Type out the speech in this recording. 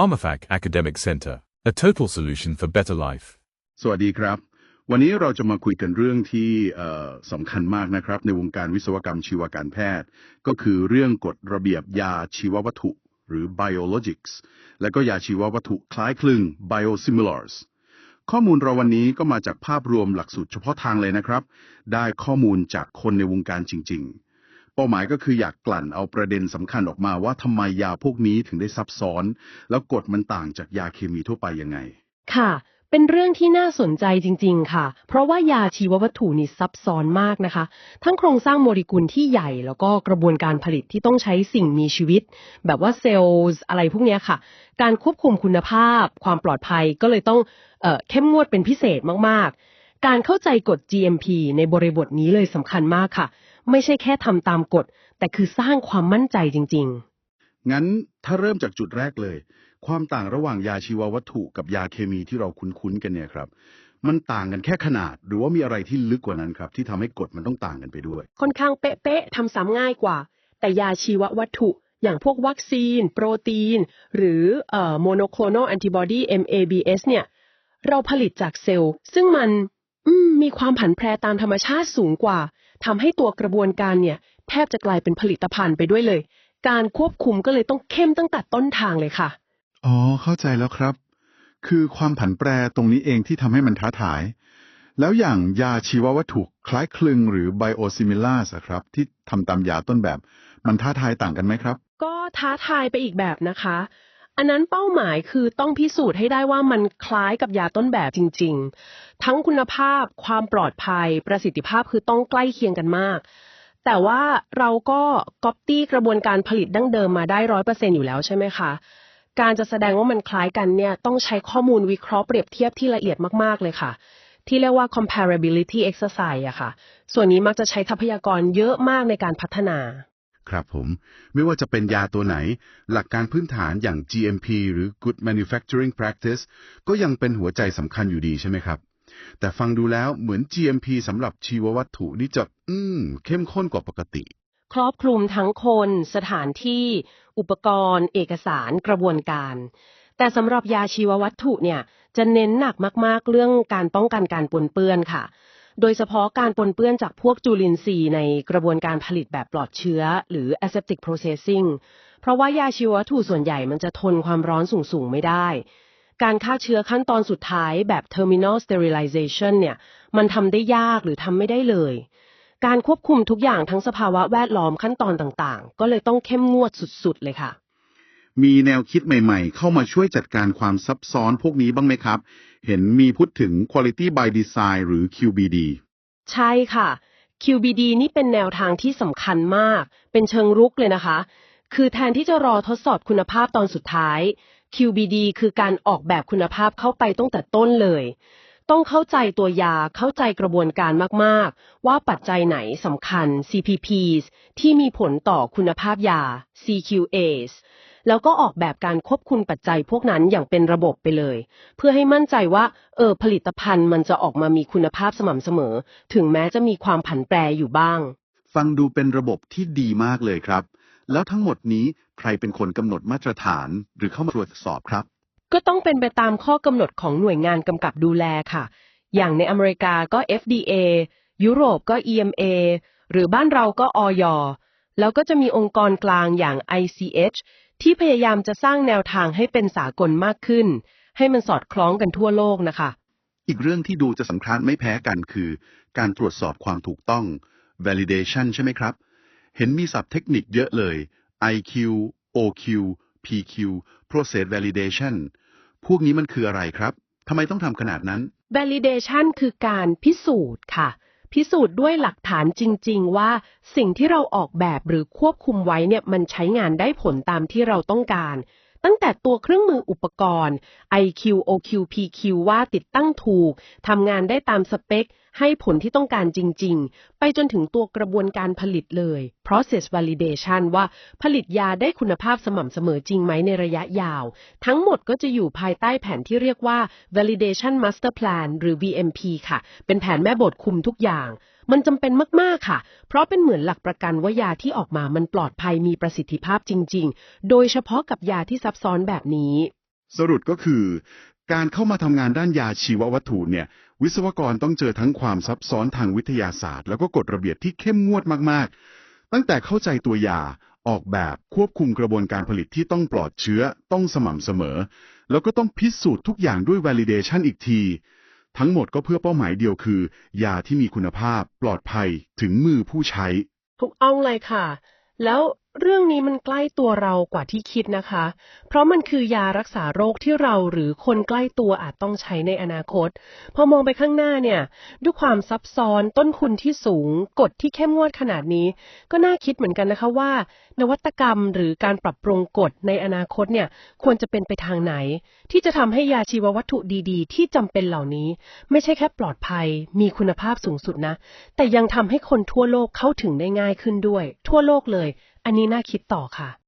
PharmaFac Academic Center, a total solution for better life. สวัสดีครับ วันนี้เราจะมาคุยกันเรื่องที่สำคัญมากนะครับ ในวงการวิศวกรรมชีวการแพทย์ ก็คือเรื่องกฎระเบียบยาชีววัตถุ หรือ biologics และก็ยาชีววัตถุคล้ายคลึง biosimilars ข้อมูลเราวันนี้ก็มาจากภาพรวมหลักสูตรเฉพาะทางเลยนะครับ ได้ข้อมูลจากคนในวงการจริง ๆ ป้าหมายก็คืออยากกลั่นเอาประเด็นสำคัญออกมาว่าทำไมยาพวกนี้ถึงได้ซับซ้อน แล้วกฎมันต่างจากยาเคมีทั่วไปยังไง ค่ะ เป็นเรื่องที่น่าสนใจจริง ๆ ค่ะ เพราะว่ายาชีววัตถุนี่ซับซ้อนมากนะคะ ทั้งโครงสร้างโมเลกุลที่ใหญ่ แล้วก็กระบวนการผลิตที่ต้องใช้สิ่งมีชีวิต แบบว่าเซลล์อะไรพวกนี้ค่ะ การควบคุมคุณภาพ ความปลอดภัยก็เลยต้องเออเข้มงวดเป็นพิเศษมากๆการเข้าใจกฎ GMP ในบริบทนี้เลยสำคัญมากค่ะ ไม่ใช่แค่ทำตามกฎ แต่คือสร้างความมั่นใจจริง ๆ งั้นถ้าเริ่มจากจุดแรกเลย ความต่างระหว่างยาชีววัตถุกับยาเคมีที่เราคุ้นๆกันเนี่ยครับ มันต่างกันแค่ขนาด หรือว่ามีอะไรที่ลึกกว่านั้นครับ ที่ทำให้กฎมันต้องต่างกันไปด้วย ค่อนข้างเป๊ะๆทำซ้ำง่ายกว่า แต่ยาชีววัตถุ อย่างพวกวัคซีน โปรตีน หรือเอ่อ monoclonal antibody MABS เนี่ยเราผลิตจากเซลล์ ซึ่งมันอื มมีความผันแพรตามธรรมชาติสูงกว่าทำให้ตัวกระบวนการเนี่ย แทบจะกลายเป็นผลิตภัณฑ์ไปด้วยเลย การควบคุมก็เลยต้องเข้มตั้งแต่ต้นทางเลยค่ะ อ๋อ เข้าใจแล้วครับ คือความผันแปรตรงนี้เองที่ทำให้มันท้าทาย แล้วอย่างยาชีววัตถุคล้ายคลึงหรือ biosimilars อะครับ ที่ทำตามยาต้นแบบ มันท้าทายต่างกันไหมครับ ก็ท้าทายไปอีกแบบนะคะ อันนั้นเป้าหมายคือต้องพิสูจน์ให้ได้ว่ามันคล้ายกับยาต้นแบบจริง ๆ ทั้งคุณภาพ ความปลอดภัย ประสิทธิภาพคือต้องใกล้เคียงกันมาก แต่ว่าเราก็ก๊อปตี้กระบวนการผลิตดั้งเดิมมาได้ร้อยเปอร์เซ็นอยู่แล้วใช่ไหมคะการจะแสดงว่ามันคล้ายกันเนี่ยต้องใช้ข้อมูลวิเคราะห์เปรียบเทียบที่ละเอียดมากๆเลยค่ะ ที่เรียกว่า comparability exercise อะค่ะ ส่วนนี้มักจะใช้ทรัพยากรเยอะมากในการพัฒนา ครับผม ไม่ว่าจะเป็นยาตัวไหน หลักการพื้นฐานอย่าง GMP หรือ Good Manufacturing Practice ก็ยังเป็นหัวใจสำคัญอยู่ดีใช่ไหมครับ แต่ฟังดูแล้วเหมือน GMP สำหรับชีววัตถุนี่จะ อืม เข้มข้นกว่าปกติ ครอบคลุมทั้งคน สถานที่ อุปกรณ์ เอกสาร กระบวนการ แต่สำหรับยาชีววัตถุเนี่ย จะเน้นหนักมากๆ เรื่องการป้องกันการปนเปื้อนค่ะ โดยเฉพาะการปนเปื้อนจากพวกจุลินทรีย์ในกระบวนการผลิตแบบปลอดเชื้อ หรือ aseptic processing เพราะว่ายาชีววัตถุส่วนใหญ่มันจะทนความร้อนสูงๆ ไม่ได้ การฆ่าเชื้อขั้นตอนสุดท้ายแบบ terminal sterilization เนี่ย มันทำได้ยากหรือทำไม่ได้เลย การควบคุมทุกอย่างทั้งสภาวะแวดล้อมขั้นตอนต่างๆ ก็เลยต้องเข้มงวดสุดๆ เลยค่ะ มีแนวคิดใหม่ๆ เข้ามาช่วยจัดการความซับซ้อนพวกนี้บ้างไหมครับ เห็นมีพูดถึง Quality by Design หรือ QBD ใช่ค่ะ QBD นี่เป็นแนวทางที่สำคัญมาก เป็นเชิงรุกเลยนะคะ คือแทนที่จะรอทดสอบคุณภาพตอนสุดท้าย QBD คือการออกแบบคุณภาพเข้าไปตั้งแต่ต้นเลย ต้องเข้าใจตัวยาเข้าใจกระบวนการมาก ๆ ว่าปัจจัยไหนสำคัญ CPPs ที่มีผลต่อคุณภาพยา CQAs แล้วก็ออกแบบการควบคุมปัจจัยพวกนั้นอย่างเป็นระบบไปเลย เพื่อให้มั่นใจว่า เออผลิตภัณฑ์มันจะออกมามีคุณภาพสม่ำเสมอ ถึงแม้จะมีความผันแปรอยู่บ้าง ฟังดูเป็นระบบที่ดีมากเลยครับ แล้วทั้งหมดนี้ใครเป็นคนกำหนดมาตรฐานหรือเข้ามาตรวจสอบครับ ก็ต้องเป็นไปตามข้อกำหนดของหน่วยงานกำกับดูแลค่ะ อย่างในอเมริกาก็ FDA ยุโรปก็ EMA หรือบ้านเราก็อยแล้วก็จะมีองค์กรกลางอย่าง ICH ที่พยายามจะสร้างแนวทางให้เป็นสากลมากขึ้น ให้มันสอดคล้องกันทั่วโลกนะคะ อีกเรื่องที่ดูจะสำคัญไม่แพ้กันคือ การตรวจสอบความถูกต้อง validation ใช่ไหมครับ เห็นมีศัพท์เทคนิคเยอะเลย IQ OQ PQ process validation พวกนี้มันคืออะไรครับทำไมต้องทำขนาดนั้น validation คือการพิสูจน์ค่ะ พิสูจน์ด้วยหลักฐานจริง ๆ ว่าสิ่งที่เราออกแบบหรือควบคุมไว้เนี่ยมันใช้งานได้ผลตามที่เราต้องการ ตั้งแต่ตัวเครื่องมืออุปกรณ์ IQ OQ PQ ว่าติดตั้งถูก ทำงานได้ตามสเปค ให้ผลที่ต้องการจริง ๆ ไปจนถึงตัวกระบวนการผลิตเลย process validation ว่าผลิตยาได้คุณภาพสม่ำเสมอจริงไหมในระยะยาว ทั้งหมดก็จะอยู่ภายใต้แผนที่เรียกว่า validation master plan หรือ VMP ค่ะ เป็นแผนแม่บทคุมทุกอย่าง มันจำเป็นมาก ๆ ค่ะ เพราะเป็นเหมือนหลักประกันว่ายาที่ออกมามันปลอดภัยมีประสิทธิภาพจริง ๆ โดยเฉพาะกับยาที่ซับซ้อนแบบนี้ สรุปก็คือ การเข้ามาทำงานด้านยาชีววัตถุเนี่ย วิศวกรต้องเจอทั้งความซับซ้อนทางวิทยาศาสตร์ แล้วก็กฎระเบียบที่เข้มงวดมากๆ ตั้งแต่เข้าใจตัวยาออกแบบควบคุมกระบวนการผลิตที่ต้องปลอดเชื้อต้องสม่ำเสมอ แล้วก็ต้องพิสูจน์ทุกอย่างด้วย validation อีกที ทั้งหมดก็เพื่อเป้าหมายเดียวคือ ยาที่มีคุณภาพปลอดภัยถึงมือผู้ใช้ทุกอ้องเลยค่ะ แล้ว เรื่องนี้มันใกล้ตัวเรากว่าที่คิดนะคะ เพราะมันคือยารักษาโรคที่เราหรือคนใกล้ตัวอาจต้องใช้ในอนาคต พอมองไปข้างหน้าเนี่ย ด้วยความซับซ้อนต้นทุนที่สูง กฎที่เข้มงวดขนาดนี้ ก็น่าคิดเหมือนกันนะคะว่า นวัตกรรมหรือการปรับปรุงกฎในอนาคตเนี่ย ควรจะเป็นไปทางไหน ที่จะทำให้ยาชีววัตถุดีๆ ที่จำเป็นเหล่านี้ ไม่ใช่แค่ปลอดภัย มีคุณภาพสูงสุดนะ แต่ยังทำให้คนทั่วโลกเข้าถึงได้ง่ายขึ้นด้วย ทั่วโลกเลย อันนี้น่าคิดต่อค่ะ